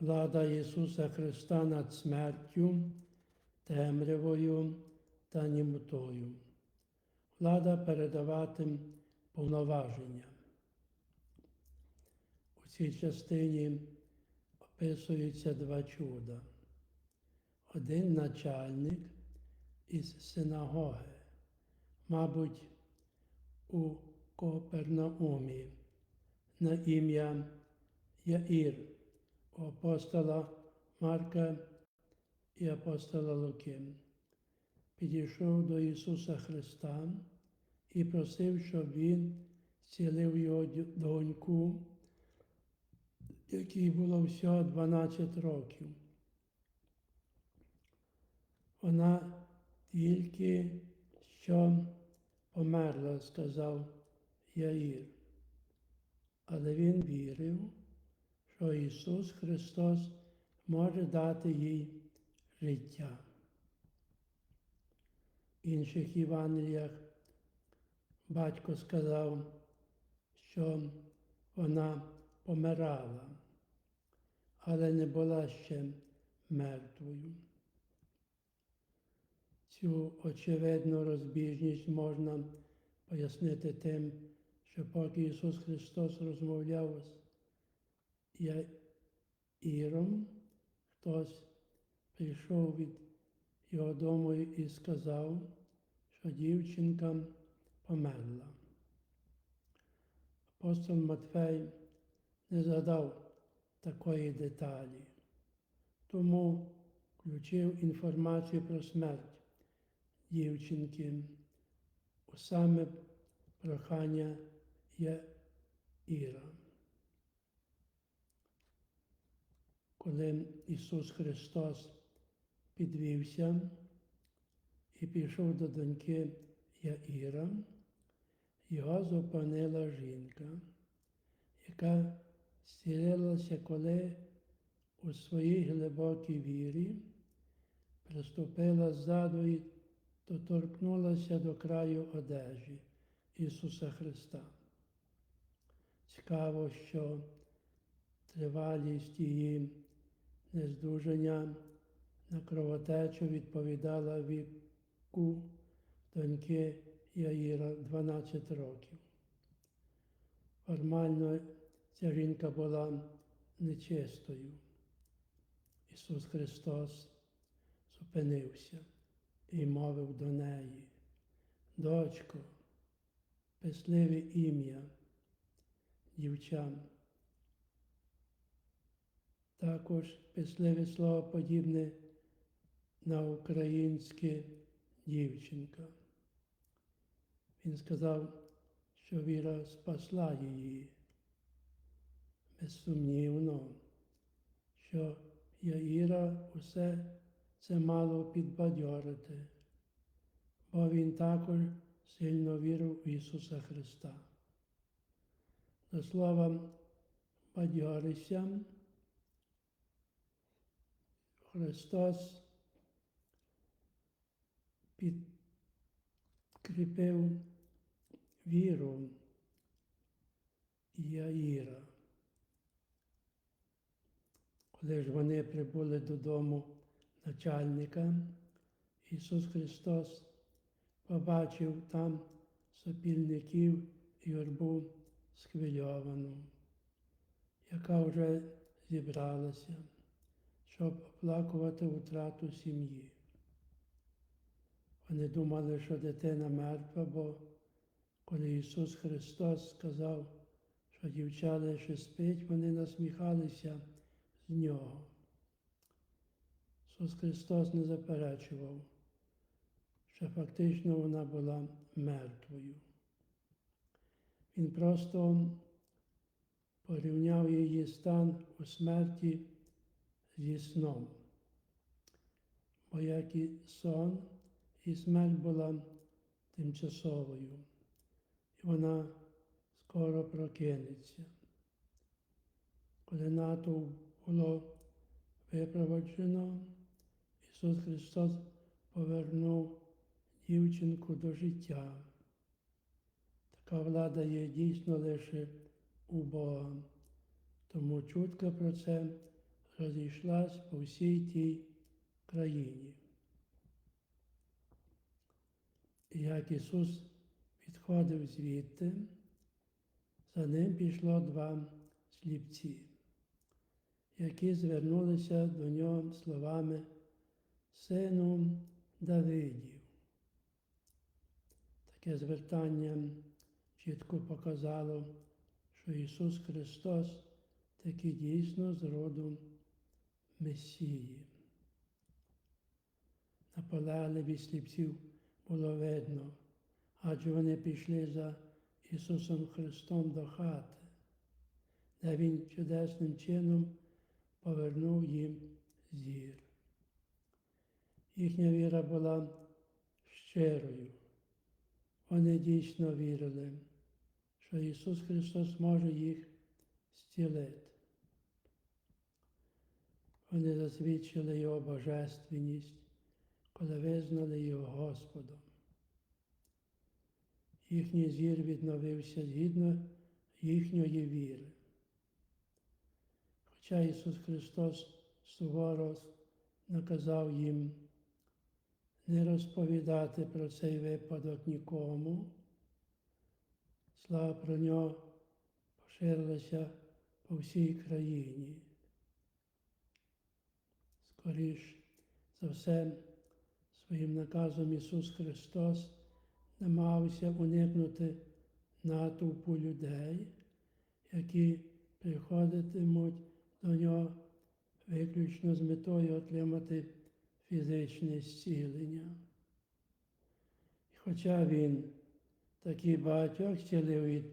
влада Ісуса Христа над смертю, темрявою та німотою. Влада передавати повноваження. У цій частині описуються два чуда. Один начальник із синагоги, мабуть, у Копернаумі на ім'я Яїр, апостола Марка і апостола Луки. Підійшов до Ісуса Христа і просив, щоб Він зцілив його доньку, якій було всього 12 років. Вона тільки що померла, сказав Яїр. Але він вірив, що Ісус Христос може дати їй життя. В інших Євангеліях батько сказав, що вона помирала, але не була ще мертвою. Цю очевидну розбіжність можна пояснити тим, що поки Ісус Христос розмовляв з Яїром, хтось прийшов від його дому і сказав, що дівчинка померла. Апостол Матфей не задав такої деталі, тому включив інформацію про смерть дівчинки у саме прохання Яїра. Коли Ісус Христос підвівся і пішов до доньки Яїра, його зупинила жінка, яка зцілилася, коли у своїй глибокій вірі приступила ззаду і доторкнулася до краю одежі Ісуса Христа. Цікаво, що тривалість її нездужання на кровотечу відповідала віку доньки Яїра 12 років. Формально ця жінка була нечистою. Ісус Христос зупинився і мовив до неї, дочко, писливе ім'я дівчам. Також писливе слово подібне на українське дівчинка. Він сказав, що віра спасла її. Безсумнівно, що Яїра усе це мало підбадьорити, бо він також сильно вірив в Ісуса Христа. До слова, бадьорися, Христос підкріпив віру Яїра. Коли ж вони прибули додому начальника, Ісус Христос побачив там сопільників і юрбу схвильовану, яка вже зібралася, щоб оплакувати втрату сім'ї. Вони думали, що дитина мертва, бо коли Ісус Христос сказав, що дівча лише спить, вони насміхалися з нього. Ісус Христос не заперечував, що фактично вона була мертвою. Він просто порівняв її стан у смерті зі сном. Бо як і сон, і смерть була тимчасовою, і вона скоро прокинеться. Коли натовп було випроводжено, Ісус Христос повернув дівчинку до життя. Така влада є дійсно лише у Бога. Тому чутка про це розійшлась по всій тій країні. І як Ісус відходив звідти, за ним пішло два сліпці, які звернулися до нього словами Сину Давидів. Таке звертання чітко показало, що Ісус Христос таки дійсно з роду Месії. На полегливі сліпців було видно, адже вони пішли за Ісусом Христом до хати, де Він чудесним чином повернув їм зір. Їхня віра була щирою. Вони дійсно вірили, що Ісус Христос може їх зцілити. Вони засвідчили Його божественність, коли визнали Його Господом. Їхній зір відновився згідно їхньої віри. Хоча Ісус Христос суворо наказав їм не розповідати про цей випадок нікому, слава про нього поширилася по всій країні. Скоріш за все, своїм наказом Ісус Христос намагався уникнути натовпу людей, які приходитимуть до нього виключно з метою отримати фізичне зцілення. Хоча він такі багатьох зцілив від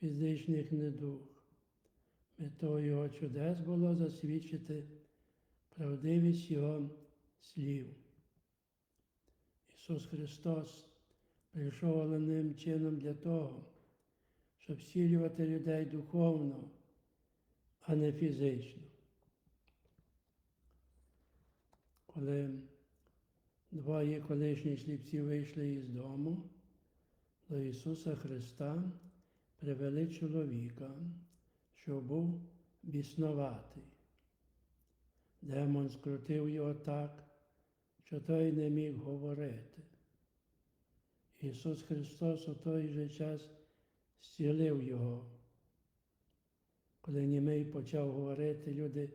фізичних недуг, метою його чудес було засвідчити правдивість Його слів. Ісус Христос прийшов головним чином для того, щоб зцілювати людей духовно, а не фізично. Коли двоє колишніх сліпців вийшли із дому, до Ісуса Христа привели чоловіка, що був біснуватий. Демон скрутив його так, що той не міг говорити. Ісус Христос у той же час зцілив його. Коли німий почав говорити, люди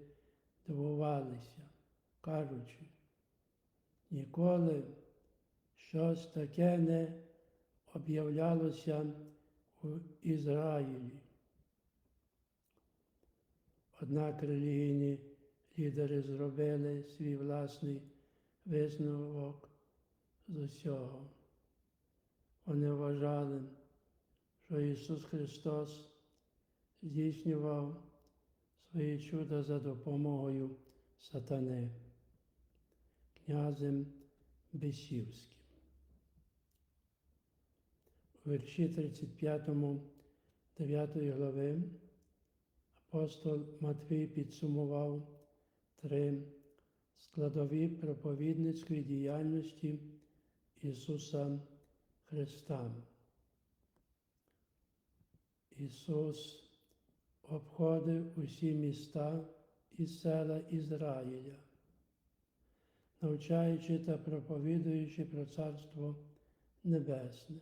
дивувалися, кажучи, ніколи щось таке не об'являлося у Ізраїлі. Однак релігійні лідери зробили свій власний висновок з усього. Вони вважали, що Ісус Христос здійснював свої чуда за допомогою сатани, князем Бесівським. У вірші 35, 9 глави апостол Матвій підсумував три складові проповідницької діяльності Ісуса Христа. Ісус обходив усі міста і села Ізраїля, навчаючи та проповідуючи про Царство Небесне.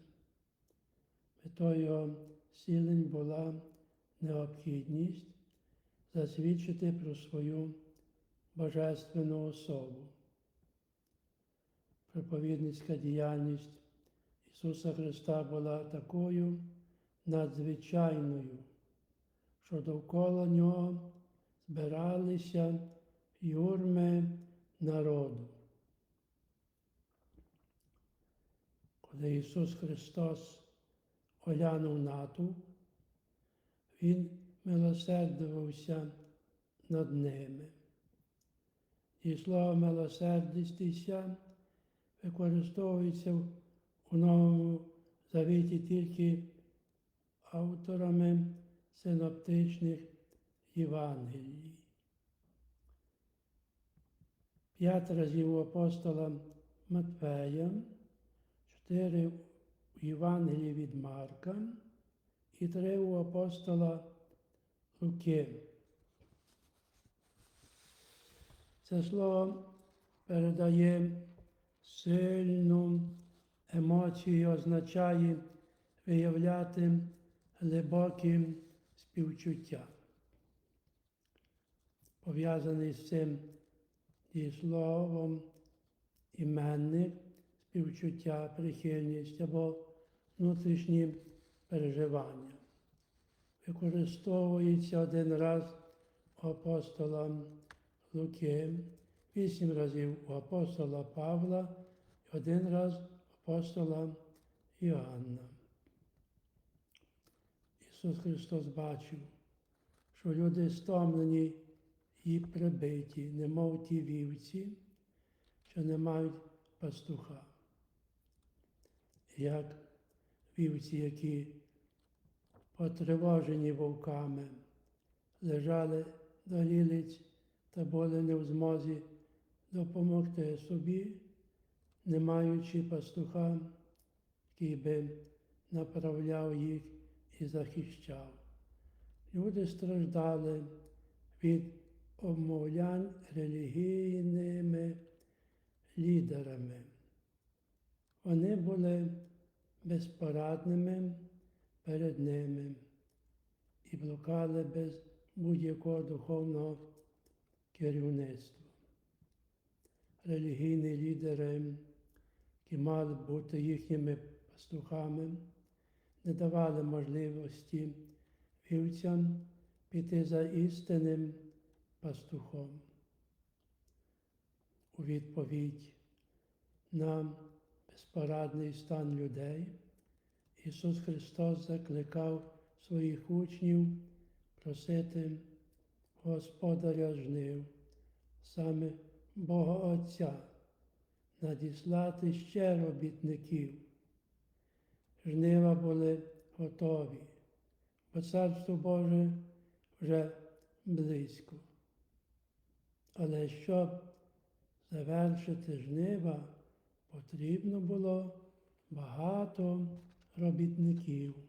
Метою сілень була необхідність засвідчити про свою божественну особу. Проповідницька діяльність Ісуса Христа була такою надзвичайною, що довкола Нього збиралися юрми народу. Коли Ісус Христос оглянув натовп, Він милосердувався над ними. І слово милосердитися використовується у Новому Завіті тільки авторами синоптичних Євангелій. П'ять разів у апостола Матвея, чотири у Євангелії від Марка і три у апостола Луки. Це слово передає сильну емоцію, і означає виявляти глибоке співчуття. Пов'язаний з цим дієсловом іменник, співчуття, прихильність або внутрішні переживання. Використовується один раз у апостола Луки, вісім разів у апостола Павла і один раз у апостола Іоанна. Ісус Христос бачив, що люди стомлені і прибиті, немов ті вівці, що не мають пастуха. Як вівці, які потривожені вовками, лежали до лілиць та були не в змозі допомогти собі, не маючи пастуха, який би направляв їх і захищав. Люди страждали від обмовлянь релігійними лідерами. Вони були безпорадними перед ними і блукали без будь-якого духовного керівництва. Релігійні лідери, які мали бути їхніми пастухами, не давали можливості вівцям піти за істинним пастухом. У відповідь на безпорадний стан людей Ісус Христос закликав своїх учнів просити Господаря жнив, саме Бога Отця, надіслати ще робітників. Жнива були готові, бо Царство Боже вже близько. Але щоб завершити жнива, потрібно було багато робітників.